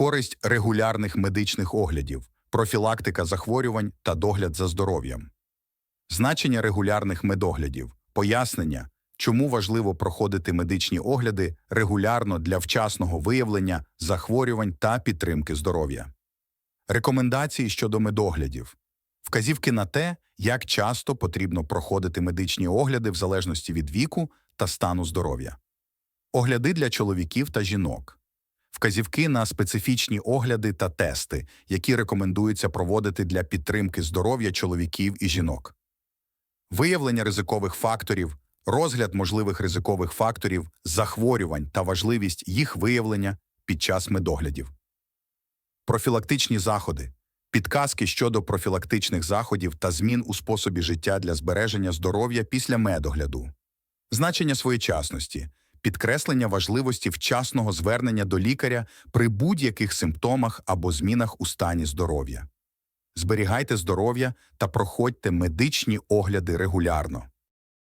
Користь регулярних медичних оглядів, профілактика захворювань та догляд за здоров'ям. Значення регулярних медоглядів, пояснення, чому важливо проходити медичні огляди регулярно для вчасного виявлення захворювань та підтримки здоров'я. Рекомендації щодо медоглядів. Вказівки на те, як часто потрібно проходити медичні огляди в залежності від віку та стану здоров'я. Огляди для чоловіків та жінок. Вказівки на специфічні огляди та тести, які рекомендується проводити для підтримки здоров'я чоловіків і жінок. Виявлення ризикових факторів, розгляд можливих ризикових факторів, захворювань та важливість їх виявлення під час медоглядів. Профілактичні заходи. Підказки щодо профілактичних заходів та змін у способі життя для збереження здоров'я після медогляду. Значення своєчасності. Підкреслення важливості вчасного звернення до лікаря при будь-яких симптомах або змінах у стані здоров'я. Зберігайте здоров'я та проходьте медичні огляди регулярно.